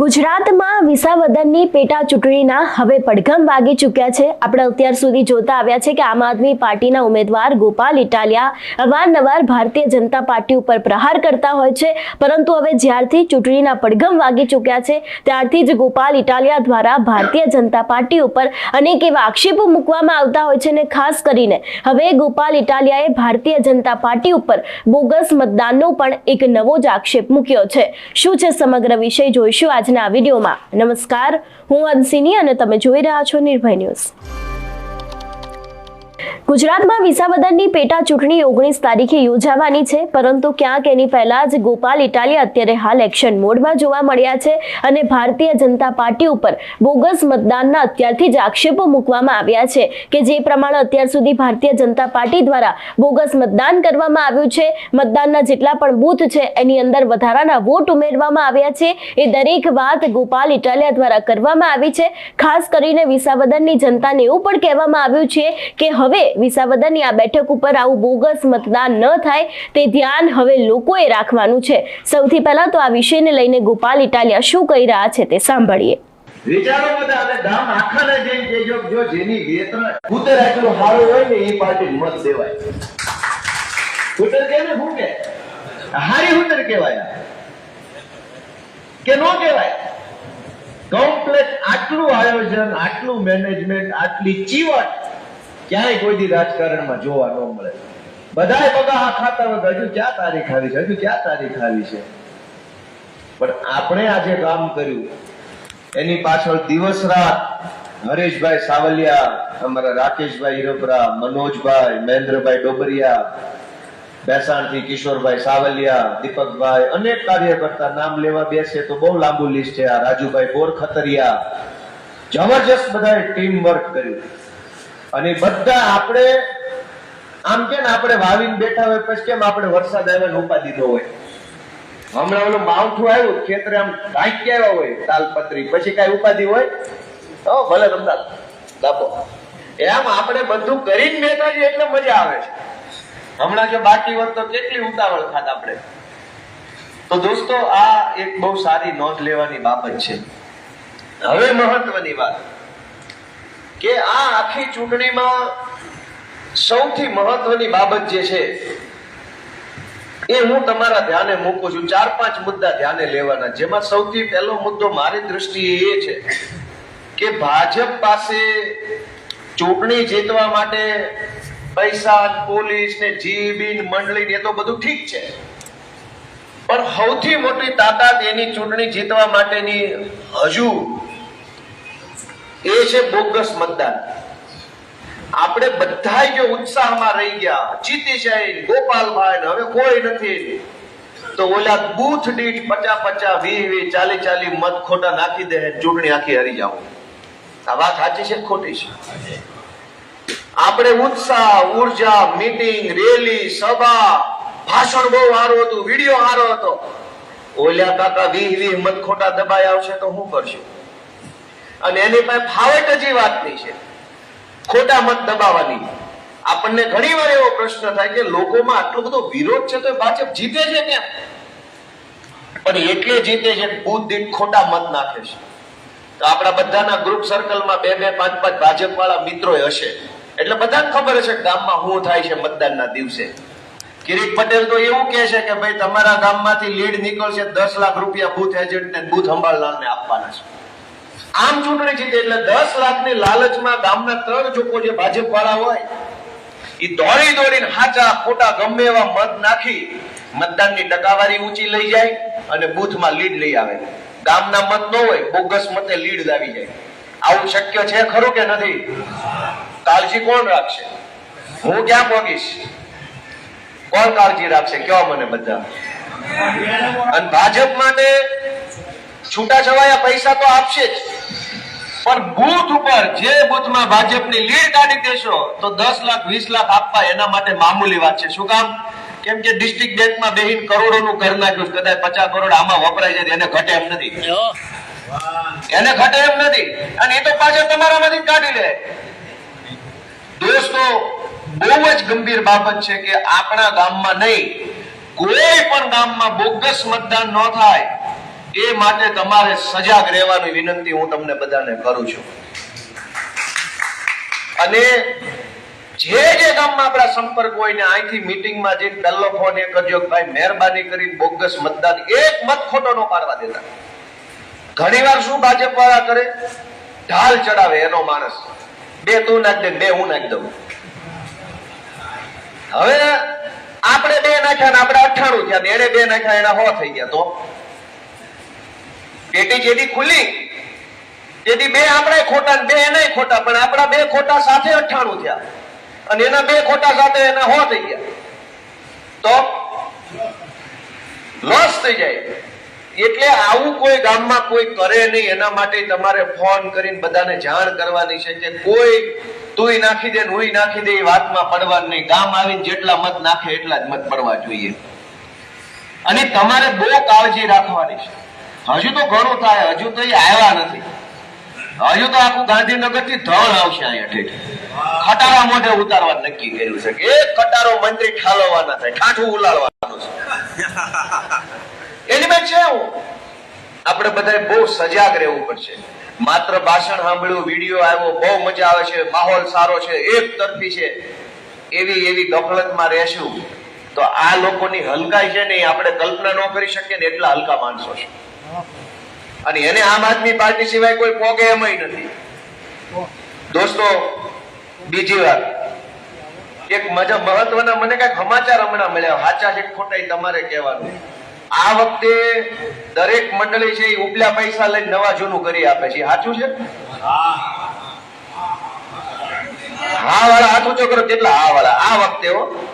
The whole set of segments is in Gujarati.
ગુજરાતમાં વિસાવદનની પેટા ચૂંટણીના હવે પડઘમ વાગી ચૂક્યા છે. આપણે અત્યાર સુધી જોતા આવ્યા છે કે આમ આદમી પાર્ટીના ઉમેદવાર ગોપાલ ઇટાલિયા અવારનવાર ભારતીય જનતા પાર્ટી ઉપર પ્રહાર કરતા હોય છે. પરંતુ હવે જ્યારથી ચૂંટણીના પડઘમ વાગી ચૂક્યા છે, ત્યારથી જ ગોપાલ ઇટાલિયા દ્વારા ભારતીય જનતા પાર્ટી ઉપર અનેક એવા આક્ષેપો મૂકવામાં આવતા હોય છે અને ખાસ કરીને હવે ગોપાલ ઇટાલિયાએ ભારતીય જનતા પાર્ટી ઉપર બોગસ મતદાનનો પણ એક નવો જ આક્ષેપ મૂક્યો છે. શું છે સમગ્ર વિષય, જોઈશું આજના વિડીયોમાં. નમસ્કાર. હું અંસિની અને તમે જોઈ રહ્યા છો નિર્ભય ન્યૂઝ. ગુજરાતમાં વિસાવદનની પેટા ચૂંટણી ઓગણીસ તારીખે યોજાવાની છે, પરંતુ ક્યાંક એની પહેલા જ ગોપાલ ઇટાલિયા અત્યારે હાલ એક્શન મોડમાં જોવા મળ્યા છે અને ભારતીય જનતા પાર્ટી ઉપર બોગસ મતદાનના અત્યારથી જ આક્ષેપો મૂકવામાં આવ્યા છે કે જે પ્રમાણે અત્યાર સુધી ભારતીય જનતા પાર્ટી દ્વારા બોગસ મતદાન કરવામાં આવ્યું છે. મતદાનના જેટલા પણ બૂથ છે, એની અંદર વધારાના વોટ ઉમેરવામાં આવ્યા છે. એ દરેક વાત ગોપાલ ઇટાલિયા દ્વારા કરવામાં આવી છે. ખાસ કરીને વિસાવદનની જનતાને એવું પણ કહેવામાં આવ્યું છે કે હવે વિસાવદનની આ બેઠક ઉપર આવું બોગસ મતદાન ન થાય તે ધ્યાન હવે લોકોએ રાખવાનું છે. સૌથી પહેલા તો આ વિષયને લઈને ગોપાલ ઇટાલિયા શું કહી રહ્યા છે તે સાંભળીએ. વિચારો બધા, અને ગામ આખાને જઈને કહેજો કે જો જેની વેતન કૂતર આટલું સારું હોય ને, એ પાર્ટી મત દેવાય કૂતર કે ને શું કે? હારી હુતર કહેવાય કે નો કહેવાય કમ્પ્લેટ આટલું આયોજન, આટલું મેનેજમેન્ટ આટલી ચીવટ ક્યાંય કોઈ રાજકારણમાં જોવા ન મળે. બધાય બગા ખાતા હોય હજુ ક્યાં તારીખ આવી છે? હજુ ક્યાં તારીખ આવી છે? પણ આપણે આજે કામ કર્યું. એની પાછળ દિવસ રાત હરેશભાઈ સાવલિયા, અમારા રાકેશભાઈ હિરોપરા, મનોજભાઈ, મહેન્દ્રભાઈ ડોબરિયા બેસાણથી કિશોરભાઈ સાવલિયા, દીપકભાઈ અનેક કાર્યકર્તા નામ લેવા બેસે તો બહુ લાંબુ લિસ્ટ છે આ રાજુભાઈ બોરખતરિયા જબરજસ્ત બધાએ ટીમ વર્ક કર્યું. અને બધા આપણે, આમ કે ને આપણે વાવીને બેઠા હોય, પછી કેમ આપણે વરસાદ આવ્યો ઉપા દીધો હોય? હમણાં ઓલું માવઠું આવ્યું, ખેતરે આમ ઢાંકી આવ્યા હોય, તાલપત્રી. પછી કઈ ઉપાધિ હોય? તો ભલે રમતા દાપો એમ આપણે બધું કરીને બેઠા છીએ એટલે મજા આવે છે. હમણાં જો બાકી હોત તો કેટલી ઉતાવળ ખાત આપણે? તો દોસ્તો, આ એક બહુ સારી નોંધ લેવાની બાબત છે. હવે મહત્વની વાત. કે આ આખી ચૂંટણીમાં સૌથી મહત્વની બાબત જે છે, એ હું તમારા ધ્યાને મૂકું છું. ચાર પાંચ મુદ્દા ધ્યાને લેવાના. જેમાં સૌથી પહેલો મુદ્દો મારી દ્રષ્ટિએ એ છે કે ભાજપ પાસે ચૂંટણી જીતવા માટે પૈસા, પોલીસ ને જીબી મંડળી ને તો બધું ઠીક છે. પણ સૌથી મોટી તાકાત એની ચૂંટણી જીતવા માટેની હજુ એ છે બોગસ મતદાન. આપણે બધા જો ઉત્સાહમાં રહી ગયા જીતીશાઈ ગોપાલભાઈ હવે કોઈ નથી. તો ઓલા બૂથ દીઠ પચા પચા વી વી ચાલી ચાલી મત ખોટા નાખી દે, ચૂંટણી આખી હારી જાવ આ વાત સાચી છે ખોટી છે? આપણે ઉત્સાહ, ઊર્જા, મીટિંગ, રેલી, સભા, ભાષણ બહુ સારું હતું, વીડિયો સારો હતો. ઓલા કાકા વી વી મત ખોટા દબાઈ આવશે તો શું કરશું? અને એની પાસે ફાવટ હજી વાતની છે. ખોટા મત દબાવવાની. આપણને ઘણી વાર એવો પ્રશ્ન થાય કે લોકોમાં આટલો બધો વિરોધ છે તો ભાજપ જીતે છે કેમ? પણ એટલે જીતે છે બુથ દીઠ ખોટા મત નાખે છે. તો આપણા બધાના ગ્રુપ સર્કલમાં બે બે, પાંચ પાંચ ભાજપ વાળા મિત્રો હશે. એટલે બધાને ખબર હશે ગામમાં શું થાય છે મતદાનના દિવસે. કિરીટ પટેલ તો એવું કહે છે કે ભાઈ તમારા ગામમાંથી લીડ નીકળશે દસ લાખ રૂપિયા બુથ એજન્ટ ને બુથ સંભાળનારને આપવાના છે. આમ ચૂંટણી જીતે એટલે દસ લાખની લાલચમાં ગામના ત્રણ ચોકો જે ભાજપ વાળા હોય એ દોડી દોડીને હાચા ખોટા ગમે એવા મત નાખી મતદાનની ટકાવારી ઊંચી લઈ જાય અને બૂથમાં લીડ લઈ આવે. ગામના મત ન હોય, બોગસ મતે લીડ આવી જાય. આવું શક્ય છે ખરું કે નથી? કાળજી કોણ રાખશે? હું ક્યાં પહોંચીશ કોણ કાળજી રાખશે? કયો મને બધા? અને ભાજપ માટે છૂટાછવાયા પૈસા તો આપશે જ. પણ બૂથ ઉપર જે બૂથમાં ભાજપની લીડ કાઢી દેશો તો દસ લાખ વીસ લાખ આપવા એના માટે મામૂલી વાત છે. શું કામ? કેમ કે ડિસ્ટ્રિક્ટ બેંકમાં બેહીન કરોડોનું કરી નાખ્યું. કદાચ પચાસ કરોડ આમાં વપરાય છે એને ઘટે એમ નથી. એને ઘટે એમ નથી. અને એ તો પાછળ તમારામાંથી કાઢી લે. દોસ્તો બહુ જ ગંભીર બાબત છે કે આપણા ગામમાં નહીં કોઈ પણ ગામમાં બોગસ મતદાન ન થાય. એ માટે તમારે સજાગ રહેવાની વિનંતી હું તમને બધાને કરું છું. અને જે જે ગામમાં આપણા સંપર્ક હોય ને અહીંથી મીટિંગમાં જે પહેલો ફોન એ કરજો ભાઈ મહેરબાની કરીને બોગસ મતદાન એક મત ખોટો નો પાડવા દેતા. ઘણીવાર શું ભાજપ વાળા કરે? ઢાલ ચડાવે એનો માણસ. બે તું નાખ દે બે હું નાખી દઉં. હવે આપણે બે નાખ્યા ને આપણે અઠાણું થયા એને બે નાખ્યા એના હો થઈ ગયા તો? પેટી જેથી ખુલ્લી તેથી બે આપણે ખોટા બે એનાય ખોટા, પણ આપણા બે ખોટા સાથે અઠાણું થયા. અને એના બે ખોટા સાથે એના હો થઈ ગયા. તો લોસ થઈ જાય. એટલે આવું કોઈ ગામમાં કોઈ કરે નહીં, એના માટે તમારે ફોન કરીને બધાને જાણ કરવાની છે કે કોઈ તુંય નાખી દે હુંય નાખી દે એ વાતમાં પડવાનું નહીં. ગામ આવીને જેટલા મત નાખે એટલા જ મત પડવા જોઈએ. અને તમારે બહુ કાળજી રાખવાની છે. હજુ તો ઘણું થાય, હજુ તો એ આવ્યા નથી. હજુ તો આખું ગાંધીનગરથી ધળ આવશે અહીંયા ખટારા મોઢે ઉતારવા નક્કી કર્યું છે કે એક ખટારો મંત્રી ઠાલવવાના થાય, ઠાઠું ઉલાડવાનું છે. એલિમેન્ટ છે હું. આપણે બધાએ બહુ સજાગ રહેવું પડશે. માત્ર ભાષણ સાંભળ્યું, વીડિયો આવ્યો, બહુ મજા આવે છે, માહોલ સારો છે, એક તરફી છે. એવી એવી ગફલતમાં રહેશું તો આ લોકોની હલકાઈ છે ને આપણે કલ્પના ન કરી શકીએ ને એટલા હલકા માણસો છે. અને એને આમ આદમી પાર્ટી સિવાય કોઈ પોગે એમય નથી. દોસ્તો, બીજી વાત. એક મજા, મહત્વના મને કંઈક સમાચાર હમણાં મળ્યા. સાચા છે ખોટા તમારે કહેવાનું. આ વખતે દરેક મંડળી છે ઉપલા પૈસા લઈને નવા જૂનું કરી આપે છે. સાચું છે? હા વાળા, હાથ ઊંચો કેટલા? હા, વાળા. આ વખતે, હો.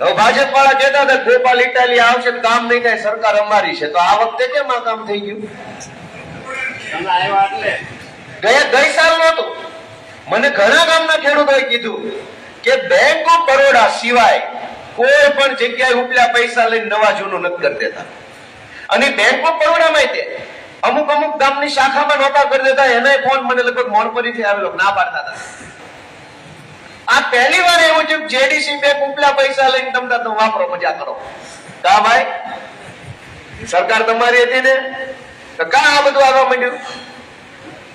હવે ભાજપ વાળા કહેતા હતા ગોપાલ ઇટાલી આવશે કામ નહીં થાય સરકાર અમારી છે. તો આ વખતે કેમ આ કામ થઈ ગયું? ગયા ગઈ સાલ નહોતું મને ઘણા ગામના ખેડૂતોએ કીધું કે બેંક ઓફ બરોડા સિવાય કોઈ પણ જગ્યાએ ઉપલા પૈસા લઈને નવા જૂનું નથી કરી દેતા. અને બેંક ઓફ બરોડામાં તે અમુક અમુક ગામની શાખામાં નહોતા કરી દેતા એનાય ફોન મને લગભગ મોણપરીથી આવેલો ના પાડતા હતા. પહેલી વાર એવું છે જેડીસી બેંક ઉપલા પૈસા લઈને તમને તમે વાપરો, મજા કરો. કા ભાઈ? સરકાર તમારી હતી ને? તો કા આ બધું આવવા માંડ્યું?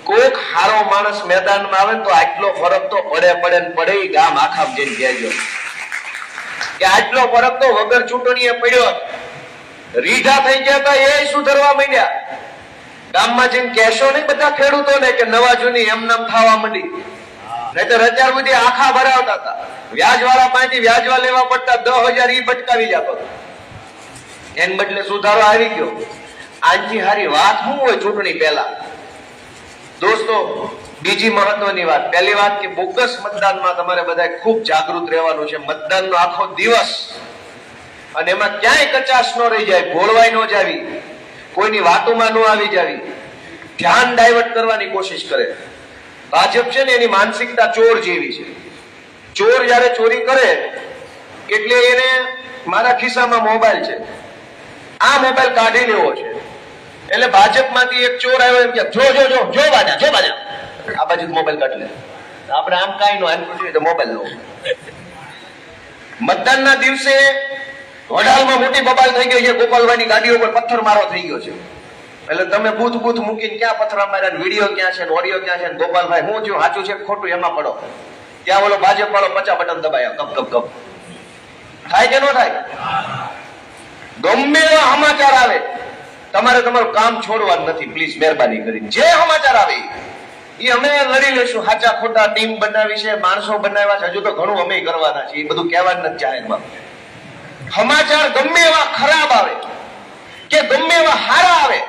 કોઈક હારો માણસ મેદાનમાં આવે તો આટલો ફરક તો પડે પડે ને પડે ગામ આખા જઈને કહેજો કે આટલો ફરક તો વગર ચૂંટણીએ પડ્યો રીઢા થઈ ગયા હતા એ સુધરવા માંડ્યા. ગામમાં જઈને કહેશો નહીં બધા ખેડૂતોને કે નવા જૂની એમ નામ થવા માંડી. નહીતર અત્યાર સુધી આખા ભરાવતા હતા. વ્યાજ વાળા પાસેથી વ્યાજવા લેવા પડતા દસ હજાર ઈ ભટકાવી જતો એન બદલે સુધારો આવી ગયો. આજની હારી વાત શું હોય ચૂંટણી પહેલા? દોસ્તો, બીજી મહત્વની વાત. પહેલી વાત કે બોગસ મતદાનમાં તમારે બધા ખૂબ જાગૃત રહેવાનું છે. મતદાનનો આખો દિવસ. અને એમાં ક્યાંય કચાશ ન રહી જાય, ભોળવાઈ ન જાવી. કોઈની વાતોમાં ન આવી જાવી. ધ્યાન ડાયવર્ટ કરવાની કોશિશ કરે. ભાજપ છે ને એની માનસિકતા ચોર જેવી છે. ચોર જ્યારે ચોરી કરે, એટલે એને મારા ખિસ્સામાં મોબાઈલ છે. આ મોબાઈલ કાઢી લેવો છે. એટલે ભાજપમાંથી એક ચોર આવ્યો એમ કે, જો જો જો જો બાજા જો બાજા. આ બાજુ મોબાઈલ કાઢી લે. આપણે આમ કાંઈ નો આમ તો મોબાઈલ લો. મતદાનના દિવસે વડાલમાં મોટી બબાલ થઈ ગઈ છે, ગોપાલભાઈની ગાડીઓ પર પથ્થર મારો થઈ ગયો છે. એટલે તમે બૂથ બૂથ મૂકીને ક્યાં પથરા માર્યા વીડિયો ક્યાં છે ઓડિયો ક્યાં છે ગોપાલભાઈ હું થયું? સાચું છે ખોટું? એમાં પડો. ત્યાં ઓલો ભાજપ વાળો પચા બટન દબાયા. કપ કપ કપ થાય કે ન થાય? ગમે એવા સમાચાર આવે. તમારે તમારું કામ છોડવાનું નથી. પ્લીઝ મહેરબાની કરીને. જે સમાચાર આવે એ અમે લડી લેશું સાચા ખોટા ટીમ બનાવી છે, માણસો બનાવ્યા છે. હજુ તો ઘણું અમે કરવાના છે એ બધું કહેવાનું નથી જાહેરમાં સમાચાર ગમે એવા ખરાબ આવે. કે ગમે એવા હારા આવે,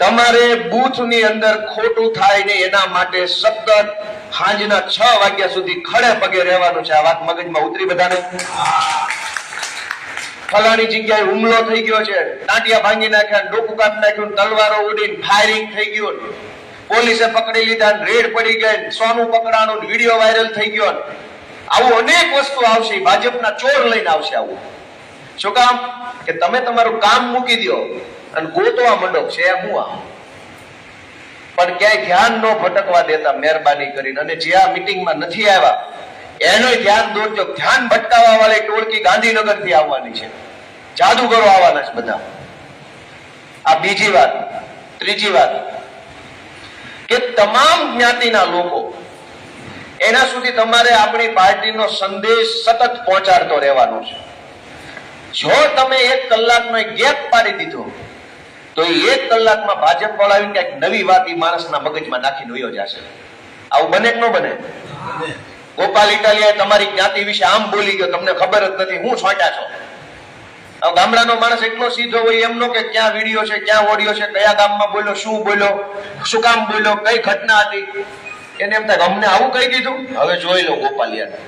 તમારે બૂથની અંદર ખોટું થાય ને એના માટે સતત સાંજના છ વાગ્યા સુધી ખડે પગે રહેવાનું છે. આ વાત મગજમાં ઉતરી બધાને? ફલાણી જગ્યાએ હુમલો થઈ ગયો છે. દાંડિયા ભાંગી નાખ્યા, ડોકું કાપી નાખ્યું, તલવારો ઉડીને ફાયરિંગ થઈ ગયું. પોલીસે પકડી લીધા, રેડ પડી ગઈ, સોનું પકડાણું વીડિયો વાયરલ થઈ ગયો. આવું અનેક વસ્તુ આવશે, ભાજપના ચોર લઈને આવશે આવું. શું કામ? કે તમે તમારું કામ મૂકી દો અને ગોતવા મંડો છે હું આ પણ ક્યાંય ધ્યાન ન ભટકવા દેતા મહેરબાની કરીને. અને જે આ મીટિંગમાં નથી આવ્યા, એનું ધ્યાન દોરજો. ધ્યાન ભટકાવવા વાળી ટોળકી ગાંધીનગરથી આવવાની છે. જાદુગરો આવવાના છે બધા. આ બીજી વાત. ત્રીજી વાત. કે તમામ જ્ઞાતિના લોકો, એના સુધી તમારે આપણી પાર્ટીનો સંદેશ સતત પહોંચાડતો રહેવાનો છે. જો તમે એક કલાકનો ગેપ પાડી દીધો, તો એ એક કલાકમાં ભાજપ વાળા કંઈક નવી વાત એ માણસના મગજમાં નાખીને વયો જશે. આવું બને કે ન બને? ગોપાલ ઇટાલિયા તમારી જ્ઞાતિ વિશે આમ બોલી ગયો, તમને ખબર જ નથી, હું છોટ્યા છો. ગામડાનો માણસ એટલો સીધો હોય એમનો કે ક્યાં વીડિયો છે, ક્યાં ઓડિયો છે, કયા ગામમાં બોલ્યો, શું બોલ્યો, શું કામ બોલ્યો, કઈ ઘટના હતી? એને એમ થાય અમને આવું કહી દીધું? હવે જોઈ લો ગોપાલિયા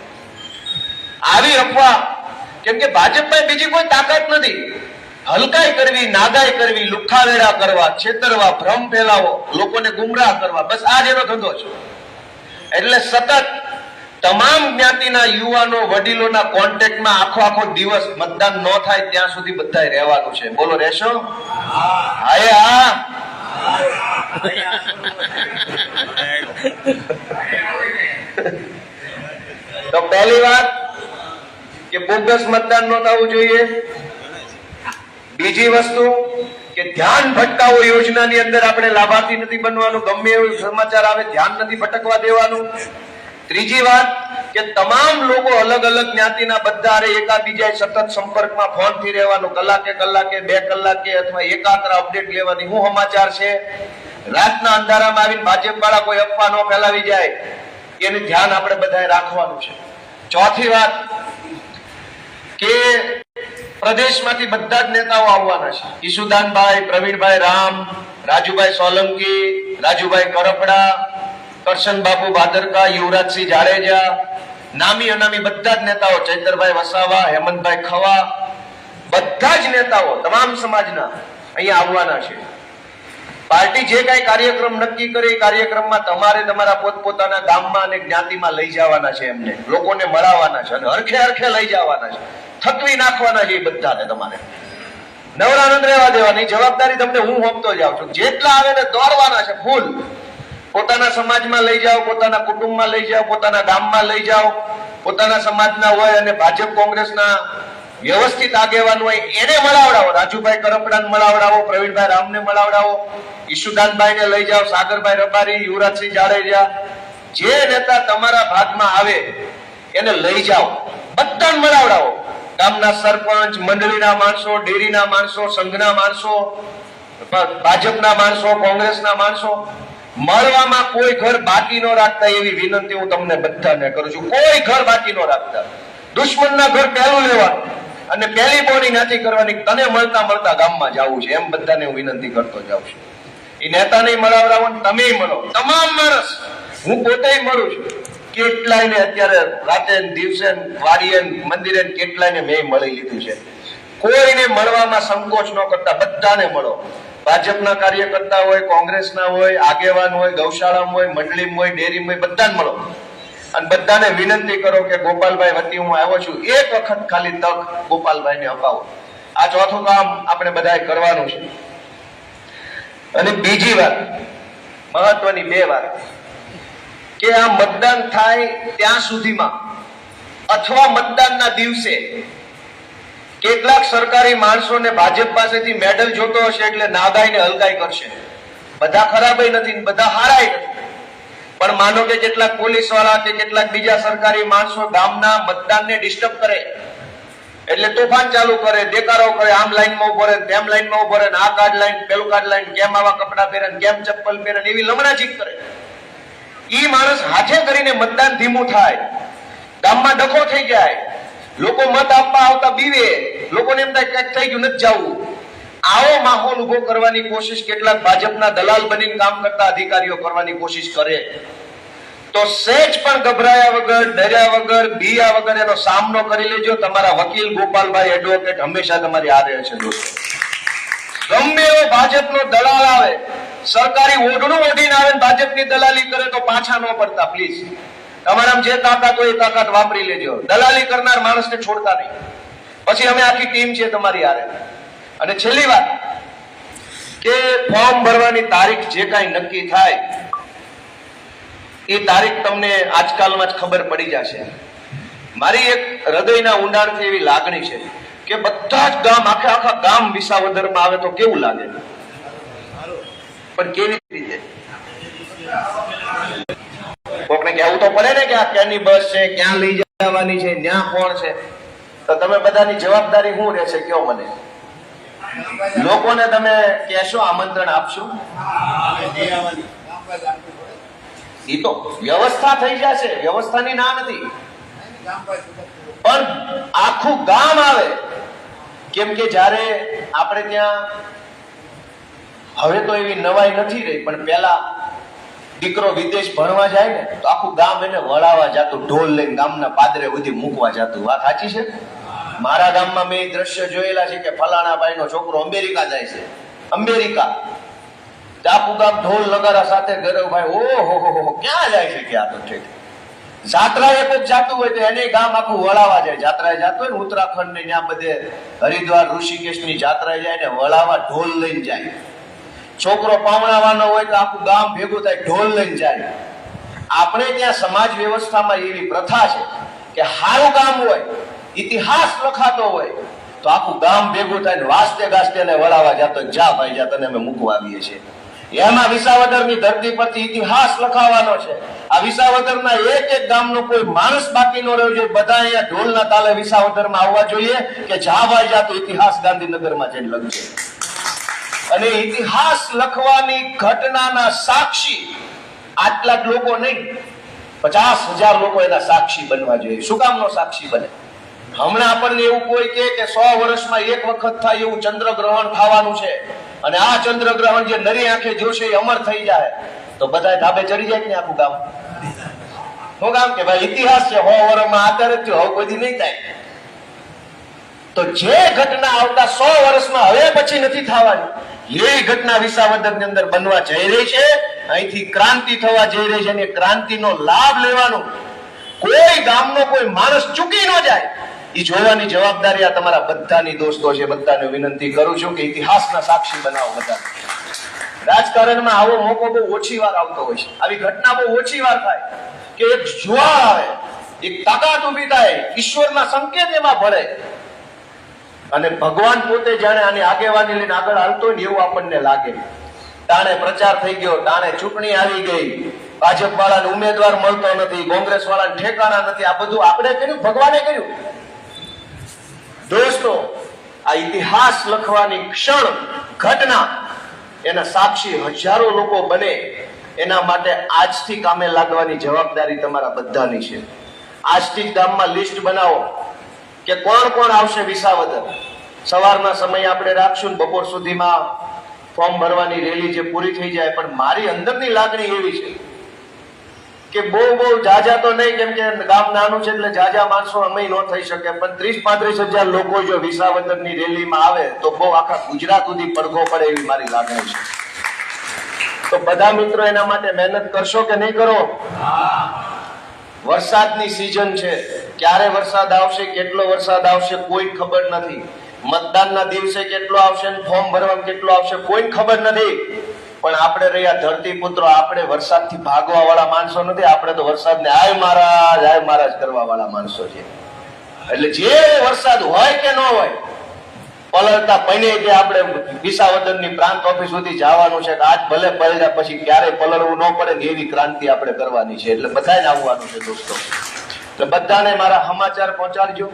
આવી અફવા કેમ કે ભાજપમાં બીજી કોઈ તાકાત નથી. હલકાઈ કરવી નાગાઈ કરવી, લુખાવેડા કરવા, છેતરવા, ભ્રમ ફેલાવો, લોકોને ગુમરાહ કરવા. બસ આ જ એનો ધંધો છે. એટલે સતત તમામ જ્ઞાતિના યુવાનો, વડીલોના કોન્ટેક્ટમાં આખો આખો દિવસ મતદાન ન થાય ત્યાં સુધી બધા રહેવાનું છે. બોલો, રહેશો? હાય, હા. તો પહેલી વાત કે બોગસ મતદાન ન થવું જોઈએ. બીજી વસ્તુ કે ધ્યાન ભટકાવો યોજનાની અંદર આપણે લાભાર્થી નથી બનવાનું, ગમે એવું સમાચાર આવે ધ્યાન નથી ભટકવા દેવાનું. ત્રીજી વાત કે તમામ લોકો અલગ અલગ જ્ઞાતિના બધા એકાબીજા સતત સંપર્કમાં ફોનથી રહેવાનું, કલાકે કલાકે, બે કલાકે અથવા એકાત્ર અપડેટ લેવાની. હું સમાચાર છે, રાતના અંધારામાં આવીને ભાજપ વાળા કોઈ અફવા ન ફેલાવી જાય, એનું ધ્યાન આપણે બધાએ રાખવાનું છે. ચોથી વાત કે પ્રદેશમાંથી બધા જ નેતાઓ આવવાના છે. ઈસુદાનભાઈ, પ્રવીણભાઈ રામ, રાજુભાઈ સોલંકી, રાજુભાઈ કરપડા કરશન બાપુ ભાદરકા યુવરાજસિંહ જાડેજા, નામી અનામી બધા જ નેતાઓ, ચૈતરભાઈ વસાવા, હેમંતભાઈ ખવા, બધા જ નેતાઓ, તમામ સમાજના અહીંયા આવવાના છે. પાર્ટી જે કઈ કાર્યક્રમ નક્કી કરે એ કાર્યક્રમમાં તમારે તમારા પોતપોતાના ગામમાં અને જ્ઞાતિમાં લઈ જવાના છે એમને. લોકોને મળાવવાના છે અને હરખે હરખે લઈ જવાના છે. થકવી નાખવાના છે એ બધાને તમારે. નવરાનંદ રહેવા દેવાની જવાબદારી તમને હું હોપતો જાઉં છું. જેટલા આવે ને દોડવાના છે ફૂલ. પોતાના સમાજમાં લઈ જાઓ, પોતાના કુટુંબમાં લઈ જાઓ, પોતાના ગામમાં લઈ જાઓ. પોતાના સમાજના હોય અને ભાજપ કોંગ્રેસના વ્યવસ્થિત આગેવાન હોય એને મળાવડાવો. રાજુભાઈ કરપડાને મળાવડાવો, પ્રવીણભાઈ રામને મળાવડાવો. ઈશુદાનભાઈને લઈ જાઓ, સાગરભાઈ રબારી, યુવરાજસિંહ જાડેજા. જે નેતા તમારા ભાગમાં આવે એને લઈ જાઓ. બધાને મળાવડાવો. ગામના સરપંચ, મંડળીના માણસો, ડેરીના માણસો, સંઘના માણસો, ભાજપના માણસો, કોંગ્રેસના માણસો, મળવામાં કોઈ ઘર બાકી ન રાખતા એવી વિનંતી હું તમને બધાને કરું છું. કોઈ ઘર બાકી ન રાખતા. દુશ્મનના ઘર પહેલું લેવાનું. અને પહેલી બોની નથી કરવાની તને મળતા મળતા ગામમાં જવું છે. એમ બધાને હું વિનંતી કરતો જાઉં છું. એ નેતાને મળાવડાવો ને તમે મળો. તમામ માણસ. હું પોતે મળું છું. કેટલાયને અત્યારે રાતે દિવસે ને વાડીએ મંદિરે ને કેટલાયને મેં મળી લીધું છે. કોઈને મળવામાં સંકોચ ન કરતા, બધાને મળો. ભાજપના કાર્યકર્તા હોય, કોંગ્રેસના હોય, આગેવાન હોય, ગૌશાળામાં હોય, મંડળીમાં હોય, ડેરીમાં હોય, બધાને મળો. અને બધાને વિનંતી કરો કે ગોપાલભાઈ વતી હું આવ્યો છું, એક વખત ખાલી તક ગોપાલભાઈને અપાવો. આ ચોથું કામ આપણે બધાએ કરવાનું છે. અને બીજી વાત, મહત્વની બે વાત. કે આ મતદાન થાય ત્યાં સુધીમાં અથવા મતદાનના દિવસે કેટલાક સરકારી માણસોને ભાજપ પાસેથી મેડલ જોતો હશે એટલે નાગાઈને હલકાઈ કરશે. બધા ખરાબય નથી બધા હારાય નથી. પણ માનો કે કેટલાક પોલીસવાળા કે કેટલાક બીજા સરકારી માણસો ગામના મતદાનને ડિસ્ટર્બ કરે, એટલે તોફાન ચાલુ કરે, દેકારો કરે, આમ લાઈનમાં ઊભો રહે તેમ લાઈનમાં ઊભો રહે આ કાર્ડ લાઈન પેલું કાર્ડ લાઈન કેમ આવા કપડા પહેરે ને કેમ ચપ્પલ પહેરે એવી લમણાચીક કરે. ઈ માણસ હાથે કરીને મતદાન ધીમું થાય. ગામમાં ડખો થઈ જાય. લોકો મત આપવા આવતા બીવે. લોકોને એમ થાય થઈ ગયું, નથી જવું. આવો માહોલ ઊભો કરવાની કોશિશ કેટલાક ભાજપના દલાલ બનીને કામ કરતા અધિકારીઓ કરવાની કોશિશ કરે. તો સહેજ પણ ગભરાયા વગર, ડર્યા વગર, બીયા વગર એનો સામનો કરી લેજો. તમારા વકીલ ગોપાલભાઈ એડવોકેટ હંમેશા તમારી આ રહે છે દોસ્તો. ગમે એવો ભાજપનો દલાલ આવે, સરકારી ઓઢણું ને ભાજપની દલાલી કરે તો પાછા ન પડતા પ્લીઝ તમારામાં જે તાકાત હોય એ તાકાત વાપરી લેજો. દલાલી કરનાર માણસને છોડતા નહીં. પછી અમે આખી ટીમ છે તમારી આરે અને છેલ્લી વાત, કે ફોર્મ ભરવાની તારીખ જે કાંઈ નક્કી થાય, એ તારીખ તમને આજકાલમાં જ ખબર પડી જશે. મારી એક હૃદયના ઊંડાણથી એવી લાગણી છે કે બધા જ ગામ, આખા આખા ગામ વિસાવદરમાં આવે તો કેવું લાગે? પણ કેવી રીતે? કોકને કહેવું તો પડે ને કે આ ક્યાંની બસ છે, ક્યાં લઈ જવાની છે, ન્યા કોણ છે? તો તમે બધાની જવાબદારી શું રહેશે, કયો મને? લોકોને તમે કહેશો આમંત્રણ આપશો? એ તો વ્યવસ્થા થઈ જશે, વ્યવસ્થાની ના નથી. પણ આખું ગામ આવે. કેમ કે જ્યારે આપણે ત્યાં, હવે તો એવી નવાઈ નથી રહી, પણ પહેલા દીકરો વિદેશ ભણવા જાય ને, તો આખું ગામ એને વળાવવા જતું, ઢોલ લઈને ગામના પાદરે સુધી મૂકવા જતું. વાત સાચી છે? મારા ગામમાં મેં દ્રશ્ય જોયેલા છે કે ફલાણા ભાઈનો છોકરો અમેરિકા જાય છે. અમેરિકા. ટાપુ ગામ ઢોલ નગારા સાથે ગરવભાઈ, ઓહો, હો હો ક્યાં જાય છે કે આ તો ઠેઠ? જાત્રા એ કોઈક જાતું હોય તો એને ગામ આખું વળાવા જાય. જાત્રાએ જાતું હોય ને ઉત્તરાખંડ ને ત્યાં બધે હરિદ્વાર ઋષિકેશની જાત્રાએ જાય ને વળાવા ઢોલ લઈને જાય. છોકરો પાવણાવાનો હોય તો આખું ગામ ભેગું થાય, ઢોલ લઈને જાય. આપણે ત્યાં સમાજ વ્યવસ્થામાં એવી પ્રથા છે કે હારું ગામ હોય, ઇતિહાસ લખાતો હોય, તો આખું ગામ ભેગું થાય વાસ્તે ગાસ્તે ને વળાવા જતો જા ભાઈ જા, તને અમે મૂકવા આવીએ છીએ. એમાં વિસાવદરની ધરતી પરથી ઇતિહાસ લખાવાનો છે. આ વિસાવદર ના એક એક ગામનો કોઈ માણસ બાકી નો રહ્યો જોઈએ બધા અહીંયા ઢોલના તાલે વિસાવદરમાં આવવા જોઈએ કે જા ભાઈ જા તો ઇતિહાસ ગાંધીનગરમાં જઈને લખજે. અને ઇતિહાસ લખવાની ઘટનાના સાક્ષી આટલા લોકો નહીં, પચાસ હજાર લોકો એના સાક્ષી બનવા જોઈએ. શું કામનો સાક્ષી બને? હમણાં આપણને એવું કોઈ કે કે સો વર્ષમાં એક વખત થાય એવું ચંદ્રગ્રહણ થવાનું છે અને આ ચંદ્રગ્રહણ જે નરી આંખે જોશે એ અમર થઈ જાય. તો બધા ધાબે ચડી જાય ને આખું ગામ? શું કામ કે ભાઈ, ઇતિહાસ છે, હો વર્ષમાં આધારે જ થયું હવે કોઈ નહીં થાય. તો જે ઘટના આવતા સો વર્ષમાં હવે પછી નથી થવાની. એ ઘટના વિસાવદરની અંદર બનવા જઈ રહી છે. અહીંથી ક્રાંતિ થવા જઈ રહી છે અને ક્રાંતિનો લાભ લેવાનો કોઈ ગામનો કોઈ માણસ ચૂકી ન જાય. એ જોવાની જવાબદારી આ તમારા બધાની દોસ્તો છે. બધાને વિનંતી કરું છું કે ઇતિહાસના સાક્ષી બનાવો બધા રાજકારણમાં આવો મોકો બહુ ઓછી વાર આવતો હોય છે. આવી ઘટના બહુ ઓછી વાર થાય કે એક જુવાળ આવે. એક તાકાત ઊભી થાય. ઈશ્વરના સંકેત એમાં ભળે. અને ભગવાન પોતે જાણે આની આગેવાની લઈને આગળ હાલતો હોય ને એવું આપણને લાગે. તાણે પ્રચાર થઈ ગયો, તાણે ચૂંટણી આવી ગઈ. ભાજપ વાળાને ઉમેદવાર મળતો નથી કોંગ્રેસ વાળાને ઠેકાણા નથી. આ બધું આપણે કર્યું, ભગવાને કર્યું. દોસ્તો, આ ઇતિહાસ લખવાની ક્ષણ, ઘટના, એના સાક્ષી હજારો લોકો બને. એના માટે આજથી કામે લાગવાની જવાબદારી તમારા બધાની છે. આજથી ગામમાં લિસ્ટ બનાવો. કે કોણ કોણ આવશે વિસાવદર? સવારના સમયે આપણે રાખશું ને બપોર સુધીમાં ફોર્મ ભરવાની રેલી જે પૂરી થઈ જાય પણ મારી અંદરની લાગણી એવી છે કે બહુ બહુ જાજા તો નહીં કેમ કે ગામ નાનું છે એટલે જાજા માણસો અમે ન થઈ શકે પણ ત્રીસ પાંત્રીસ હજાર લોકો જો વિસાવદરની રેલીમાં આવે તો બહુ આખા ગુજરાત સુધી પડઘો પડે એવી મારી લાગણી છે. તો બધા મિત્રો એના માટે મહેનત કરશો કે નહીં કરો? વરસાદની સિઝન છે. ક્યારે વરસાદ આવશે, કેટલો વરસાદ આવશે, કોઈ ખબર નથી. મતદાનના દિવસે કેટલો આવશે ફોર્મ ભરવામાં કેટલો આવશે, કોઈ ખબર નથી. પણ આપણે રહ્યા ધરતી પુત્રો, આપણે વરસાદથી ભાગવા વાળા માણસો નથી, આપણે તો વરસાદને આય મહારાજ આય મહારાજ કરવા વાળા માણસો છે એટલે જે વરસાદ હોય કે ન હોય, પલળતા પૈને જે આપણે વિસાવદનની પ્રાંત ઓફિસ સુધી જવાનું છે કે આજ ભલે પલળ્યા પછી ક્યારેય પલળવું ન પડે એવી ક્રાંતિ આપણે કરવાની છે. એટલે બધા જ આવવાનું છે દોસ્તો. એટલે બધાને મારા સમાચાર પહોંચાડજો.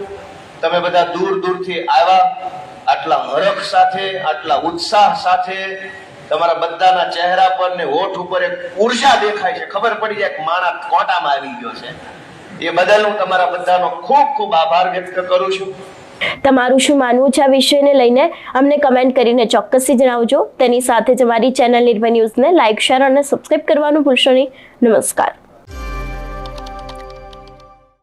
તમે બધા દૂર દૂરથી આવ્યા. આટલા હરખ સાથે, આટલા ઉત્સાહ સાથે તમારા બધાના ચહેરા પર ને હોઠ ઉપર એક ઊર્જા દેખાય છે. ખબર પડી જાય કે માણસ કોટામાં આવી ગયો છે. એ બદલ હું તમારા બધાનો ખૂબ ખૂબ આભાર વ્યક્ત કરું છું. તમારું શું માનવું છે આ વિષયને લઈને? અમને કમેન્ટ કરીને ચોક્કસથી જણાવજો. તેની સાથે જ અમારી ચેનલ નિર્ભય ન્યૂઝને લાઇક શેર અને સબસ્ક્રાઇબ કરવાનું ભૂલશો નહીં. નમસ્કાર.